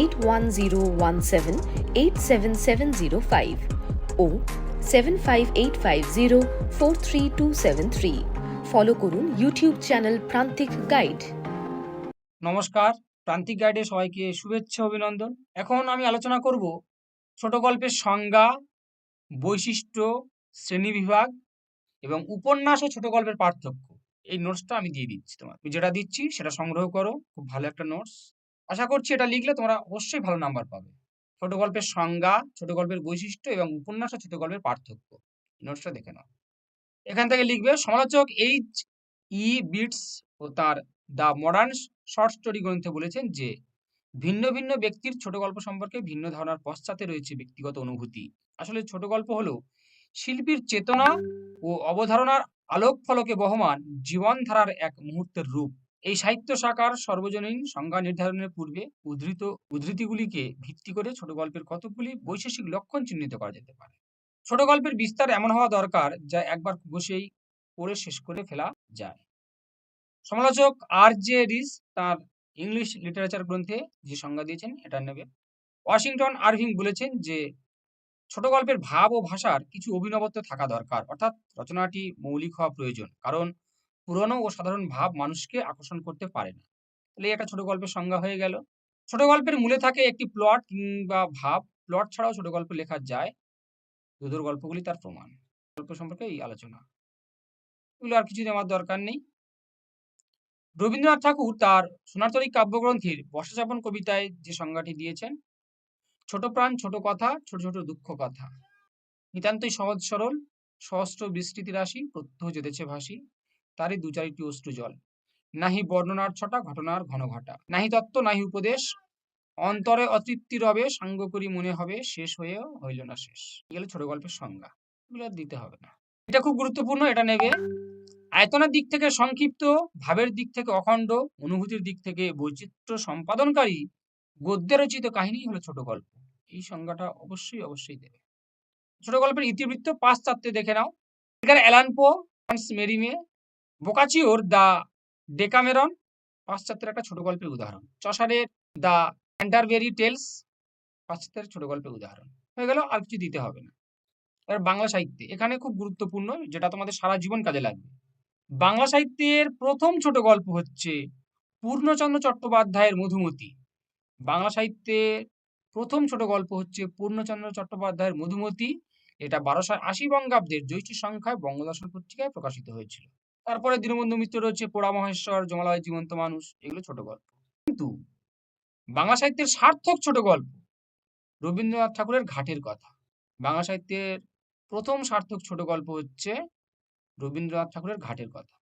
eight one zero one seven eight seven seven zero five ও seven five eight five zero four three two seven three follow করুন YouTube channel Prantik guide নমস্কার প্রান্তিক গাইডে সবাইকে শুভেচ্ছা, অভিনন্দন। এখন আমি আলোচনা করব ছোট গল্পের সংজ্ঞা, বৈশিষ্ট্য শ্রেণীবিভাগ এবং উপন্যাস ও ছোট গল্পের পার্থক্য। এই নোটসটা আমি দিয়ে দিচ্ছি তোমার। যেটা দিচ্ছি সেটা সংগ্রহ করো। খুব ভালো একটা নোটস আশা করছি এটা লিখলে তোমরা অবশ্যই ভালো নাম্বার পাবে। ছোট গল্পের সংজ্ঞা, ছোট গল্পের বৈশিষ্ট্য এবং উপন্যাস ও ছোট গল্পের পার্থক্য। নোটসটা দেখে নাও। এখান থেকে লিখবে, সমালোচক এইচ ই বিটস ও তার দ্য মডার্ন শর্ট স্টোরি গ্রন্থে বলেছেন যে, ভিন্ন ভিন্ন ব্যক্তির ছোট গল্প সম্পর্কে ভিন্ন ধারণার পশ্চাতে রয়েছে ব্যক্তিগত অনুভূতি। আসলে ছোট গল্প হলো শিল্পীর চেতনা ও অবধারণার আলোক ফলকে বহমান জীবনধারার এক মুহূর্তের রূপ। এই সাহিত্য শাখার সর্বজনীন সংজ্ঞা নির্ধারণের পূর্বে উদ্ধৃত, উদ্ধৃতিগুলিকে ভিত্তি করে ছোট গল্পের কতগুলি বৈশেষিক লক্ষণ চিহ্নিত করা যেতে পারে। ছোট গল্পের বিস্তার এমন হওয়া দরকার যা একবার বসেই পড়ে শেষ করে ফেলা যায়। সমালোচক আর জে রিস তার ইংলিশ লিটারেচার গ্রন্থে যে সংজ্ঞা দিয়েছেন এটা নেবে। ওয়াশিংটন আরভিং বলেছেন যে, ছোট গল্পের ভাব ও ভাষার কিছু অভিনবত্ব থাকা দরকার। অর্থাৎ রচনাটি মৌলিক হওয়া প্রয়োজন। কারণ পুরনো ও সাধারণ ভাব মানুষকে আকর্ষণ করতে পারে না। তাহলে একটা ছোট গল্পের সংজ্ঞা হয়ে গেল। ছোট গল্পের মূলে থাকে একটি প্লট কিংবা ভাব। প্লট ছাড়াও ছোট গল্প লেখা যায়। দুধুর গল্পগুলি তার প্রমাণ। গল্প সম্পর্কে এই আলোচনা। এগুলো আর কিছু আমার দরকার নেই। রবীন্দ্রনাথ ঠাকুর তার সোনারতরী কাব্যগ্রন্থের বর্ষাযাপন কবিতায় যে সংজ্ঞাটি দিয়েছেন, ছোট প্রাণ, ছোট কথা, ছোট ছোট দুঃখ কথা। নিতান্তই সহজ সরল, সহস্র বিস্তৃতি রাশি, প্রত্যহ যেতেছে ভাসি। তারই দু চারিটি অশ্রু জল নাহি বর্ণনার ছটা ঘটনার ঘন ঘটা নাহি তত্ত্ব, নাহি উপদেশ। অন্তরে অতৃপ্তি রবে, সাঙ্গ করি মনে হবে, শেষ হয়েও হইল না শেষ। এগুলো ছোট গল্পের সংজ্ঞা। এগুলো দিতে হবে না। এটা খুব গুরুত্বপূর্ণ, এটা নেবে। আয়তনের দিক থেকে সংক্ষিপ্ত, ভাবের দিক থেকে অখণ্ড, অনুভূতির দিক থেকে বৈচিত্র্য সম্পাদনকারী, গদ্যে রচিত কাহিনী হলো ছোট গল্প। এই সংজ্ঞাটা অবশ্যই অবশ্যই দেবে। ছোট গল্পের ইতিবৃত্ত পাশ্চাত্যে দেখে নাও। এখানে অ্যালানপো মেরিমে বোকাচিওর দ্য ডেকামেরন পাশ্চাত্যের একটা ছোট গল্পের উদাহরণ। চসারের দ্য ক্যান্টারবেরি টেলস পাশ্চাত্যের ছোট গল্পের উদাহরণ। হয়ে গেল, আর কিছু দিতে হবে না। এবার বাংলা সাহিত্যে, এখানে খুব গুরুত্বপূর্ণ, যেটা তোমাদের সারা জীবন কাজে লাগবে। বাংলা সাহিত্যের প্রথম ছোট গল্প হচ্ছে পূর্ণচন্দ্র চট্টোপাধ্যায়ের মধুমতি। বাংলা সাহিত্যের প্রথম ছোট গল্প হচ্ছে পূর্ণচন্দ্র চট্টোপাধ্যায়ের মধুমতি। এটা বারোশো আশি বঙ্গাব্দের জ্যৈষ্ঠ সংখ্যায় বঙ্গদর্শন পত্রিকায় প্রকাশিত হয়েছিল। তারপরে দীনবন্ধু মিত্র রয়েছে পোড়া মহেশ্বর, জমালয় জীবন্ত মানুষ, এগুলো ছোট গল্প। কিন্তু বাংলা সাহিত্যের সার্থক ছোট গল্প রবীন্দ্রনাথ ঠাকুরের ঘাটের কথা। বাংলা সাহিত্যের প্রথম সার্থক ছোট গল্প হচ্ছে রবীন্দ্রনাথ ঠাকুরের ঘাটের কথা।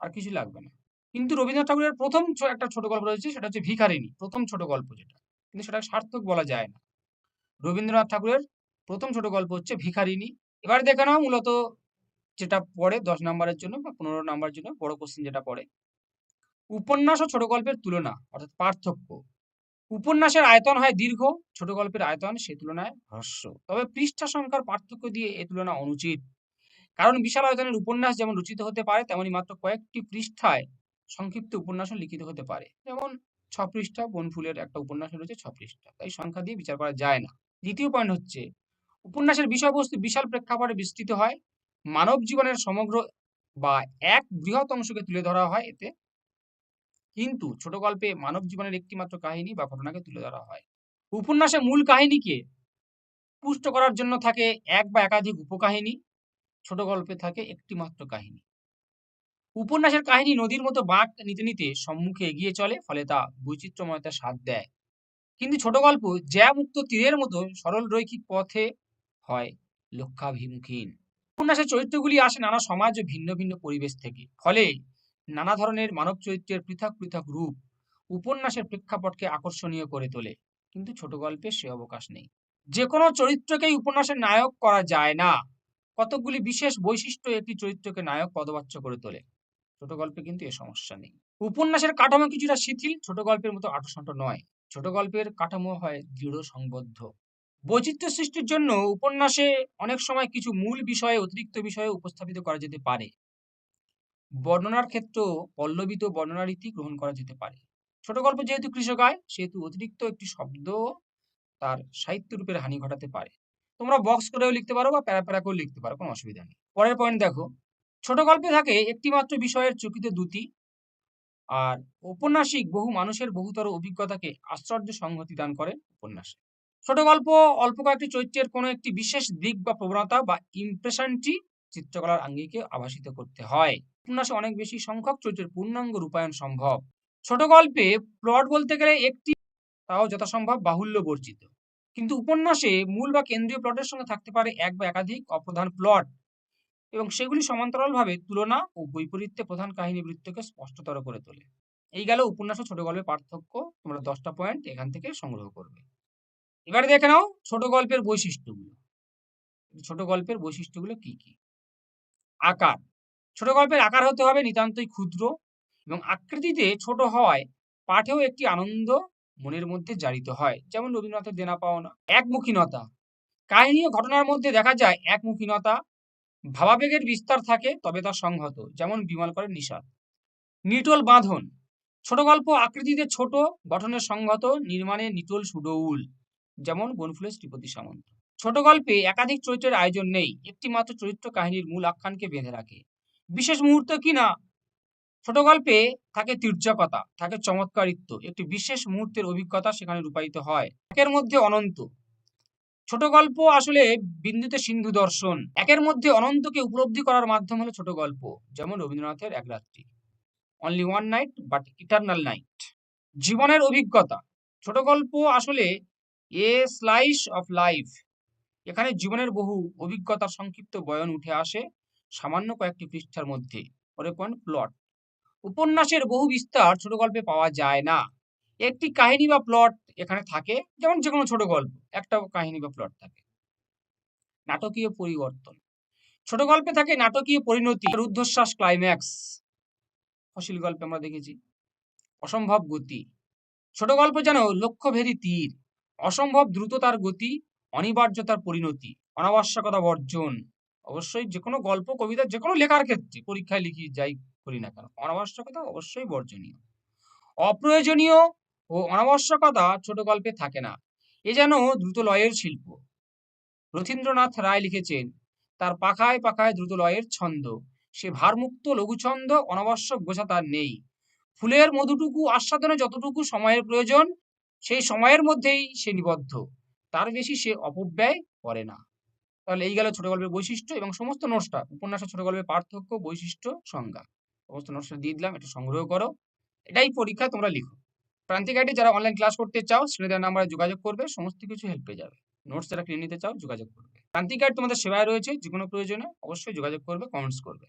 আর কিছু লাগবে না। কিন্তু রবীন্দ্রনাথ ঠাকুরের প্রথম একটা ছোট গল্প রয়েছে, সেটা হচ্ছে ভিখারিনী প্রথম ছোট গল্প যেটা। কিন্তু সেটা সার্থক বলা যায় না। রবীন্দ্রনাথ ঠাকুরের প্রথম ছোট গল্প হচ্ছে ভিখারিনী এবার দেখে নাও মূলত যেটা পড়ে দশ নম্বরের জন্য বা পনেরো নম্বরের জন্য বড় কোশ্চেন যেটা পড়ে। উপন্যাস ও ছোট গল্পের তুলনা, অর্থাৎ পার্থক্য। উপন্যাসের আয়তন হয় দীর্ঘ, ছোট গল্পের আয়তন সে তুলনায় হ্রস্ব তবে পৃষ্ঠা সংখ্যার পার্থক্য দিয়ে এ তুলনা অনুচিত। কারণ বিশাল আয়তনের উপন্যাস যেমন রচিত হতে পারে, তেমনি মাত্র কয়েকটি পৃষ্ঠায় সংক্ষিপ্ত উপন্যাসও লিখিত হতে পারে। যেমন ছ পৃষ্ঠা, বনফুলের একটা উপন্যাস রয়েছে ছ পৃষ্ঠা। তাই সংখ্যা দিয়ে বিচার করা যায় না। দ্বিতীয় পয়েন্ট হচ্ছে, উপন্যাসের বিষয়বস্তু বিশাল প্রেক্ষাপটে বিস্তৃত হয়। মানব জীবনের সমগ্র বা এক বৃহৎ অংশকে তুলে ধরা হয় এতে। কিন্তু ছোট গল্পে মানব জীবনের একটিমাত্র কাহিনী বা ঘটনাকে তুলে ধরা হয়। উপন্যাসে মূল কাহিনীকে পুষ্ট করার জন্য থাকে এক বা একাধিক উপকাহিনী, ছোট গল্পে থাকে একটিমাত্র কাহিনী। উপন্যাসের কাহিনী নদীর মতো বাঁক নিতে নিতে সম্মুখে এগিয়ে চলে, ফলে তা বৈচিত্র্যময়তার স্বাদ দেয়। কিন্তু ছোট গল্প জ্যামুক্ত তীরের মতো সরল রৈখিক পথে হয় লক্ষ্যাভিমুখীন উপন্যাসের চরিত্রগুলি আসে নানা সমাজ ও ভিন্ন ভিন্ন পরিবেশ থেকে। ফলে নানা ধরনের মানব চরিত্রের পৃথক পৃথক রূপ উপন্যাসের প্রেক্ষাপটকে আকর্ষণীয় করে তোলে। কিন্তু ছোট গল্পে সে অবকাশ নেই। যে কোনো চরিত্রকেই উপন্যাসের নায়ক করা যায় না। কতকগুলি বিশেষ বৈশিষ্ট্য একটি চরিত্রকে নায়ক পদবাচ্য করে তোলে। ছোট গল্পে কিন্তু এ সমস্যা নেই। উপন্যাসের কাঠামো কিছুটা শিথিল, ছোট গল্পের মতো আটোসাঁটো নয়। ছোট গল্পের কাঠামো হয় দৃঢ় সংবদ্ধ বৈচিত্র্য সৃষ্টির জন্য উপন্যাসে অনেক সময় কিছু মূল বিষয়ে, অতিরিক্ত বিষয়ে উপস্থাপিত করা যেতে পারে। বর্ণনার ক্ষেত্রেও পল্লবিত বর্ণনা রীতি গ্রহণ করা যেতে পারে। ছোট গল্প যেহেতু কৃষক কৃষকায় সেহেতু অতিরিক্ত একটি শব্দ তার সাহিত্য রূপের হানি ঘটাতে পারে। তোমরা বক্স করেও লিখতে পারো বা প্যারা প্যারা করেও লিখতে পারো, কোনো অসুবিধা নেই। পরের পয়েন্ট দেখো। ছোট গল্পে থাকে একটি মাত্র বিষয়ের চকিত দুটি আর ঔপন্যাসিক বহু মানুষের বহুতর অভিজ্ঞতাকে আশ্চর্য সংহতি দান করে উপন্যাসে। ছোট গল্প, অল্প কয়েকটি চরিত্রের কোনো একটি বিশেষ দিক বা প্রবণতা বা ইমপ্রেশনটি চিত্রকলার আঙ্গিকে আভাসিত করতে হয়। উপন্যাসে অনেক বেশি সংখ্যক চরিত্রের পূর্ণাঙ্গ রূপায়ণ সম্ভব। ছোট গল্পে প্লট বলতে গেলে একটি তাও যথাসম্ভব বাহুল্য বর্জিত। কিন্তু উপন্যাসে মূল বা কেন্দ্রীয় প্লটের সঙ্গে থাকতে পারে এক বা একাধিক অপ্রধান প্লট এবং সেগুলি সমান্তরালভাবে তুলনা ও বৈপরীত্যে প্রধান কাহিনী বৃত্তকে স্পষ্টতর করে তোলে। এই গেল উপন্যাস ও ছোট গল্পের পার্থক্য। তোমরা দশটা পয়েন্ট এখান থেকে সংগ্রহ করবে। এবারে দেখে নাও ছোট গল্পের বৈশিষ্ট্যগুলো। ছোট গল্পের বৈশিষ্ট্যগুলো কি কি? আকার। ছোট গল্পের আকার হতে হবে নিতান্তই ক্ষুদ্র এবং আকৃতিতে ছোট হওয়ায় পাঠেও একটি আনন্দ মনের মধ্যে জারিত হয়। যেমন রবীন্দ্রনাথের দেনা পাওনা। একমুখীনতা। কাহিনী ও ঘটনার মধ্যে দেখা যায় একমুখীনতা। ভাবাবেগের বিস্তার থাকে, তবে তা সংহত, যেমন বিমল করেন নিষাদ। নিটোল বাঁধন। ছোট গল্প আকৃতিতে ছোট গঠনের সংহত, নির্মাণে নিটোল সুডৌল। যেমন বনফুলের শ্রীপতি সামন্ত। ছোট গল্পে একাধিক চরিত্রের আয়োজন নেই একটি মাত্র চরিত্র কাহিনীর মূল আখ্যানকে বেঁধে রাখে। বিশেষ মুহূর্ত কি না? ছোট গল্পে থাকে তীর্যকতা, থাকে চমৎকারিত্ব, একটি বিশেষ মুহূর্তের অভিজ্ঞতা সেখানে রূপায়িত হয়। একের মধ্যে অনন্ত। ছোট গল্প আসলে বিন্দুতে সিন্ধু দর্শন। একের মধ্যে অনন্তকে উপলব্ধি করার মাধ্যম হলো ছোট গল্প, যেমন রবীন্দ্রনাথের এক রাত্রি। Only one night but eternal night জীবনের অভিজ্ঞতা। ছোট গল্প আসলে এ স্লাইস অফ লাইফ। এখানে জীবনের বহু অভিজ্ঞতার সংক্ষিপ্ত বয়ন উঠে আসে সামান্য কয়েকটি পৃষ্ঠার মধ্যে। পরে পয়েন্ট প্লট উপন্যাসের বহু বিস্তার ছোট গল্পে পাওয়া যায় না। একটি কাহিনী বা প্লট এখানে থাকে, যেমন যে কোনো ছোট গল্প একটা কাহিনী বা প্লট থাকে। নাটকীয় পরিবর্তন। ছোট গল্পে থাকে নাটকীয় পরিণতি রুদ্ধশ্বাস ক্লাইম্যাক্স ফসিল গল্পে আমরা দেখেছি, অসম্ভব গতি। ছোট গল্প যেন লক্ষ্যভেদী তীর। অসম্ভব দ্রুততার গতি, অনিবার্যতার পরিণতি, অনাবশ্যকতা বর্জন। অবশ্যই যে কোনো গল্প, কবিতা যে কোনো লেখার ক্ষেত্রে, পরীক্ষায় লিখি, যাই করি না কেন, অনাবশ্যকতা অবশ্যই বর্জনীয়। অপ্রয়োজনীয় ও অনাবশ্যকতা ছোট গল্পে থাকে না, এ যেন দ্রুত লয়ের শিল্প। রথীন্দ্রনাথ রায় লিখেছেন, তার পাখায় পাখায় দ্রুত লয়ের ছন্দ, সে ভারমুক্ত লঘুছন্দ, অনাবশ্যক বোঝা তার নেই। ফুলের মধুটুকু, আস্বাদনে যতটুকু সময়ের প্রয়োজন সেই সময়ের মধ্যেই সে নিবদ্ধ। তার বেশি সে অপব্যয় করে না। তাহলে এই গেল ছোট গল্পের বৈশিষ্ট্য এবং সমস্ত নোটসটা। উপন্যাস ও ছোট গল্পের পার্থক্য, বৈশিষ্ট্য, সংজ্ঞা। সমস্ত নোটসটা দিয়ে দিলাম, এটা সংগ্রহ করো। এটাই পরীক্ষা, তোমরা লিখো। প্রান্তিক গাইডে যারা অনলাইন ক্লাস করতে চাও স্ক্রিনে নাম্বারে যোগাযোগ করবে, সমস্ত কিছু হেল্প পেয়ে যাবে। নোটস যারা কিনে নিতে চাও, যোগাযোগ করবে। প্রান্তিক গাইড তোমাদের সেবায় রয়েছে যে কোনো প্রয়োজনে অবশ্যই যোগাযোগ করবে কমেন্টস করবে।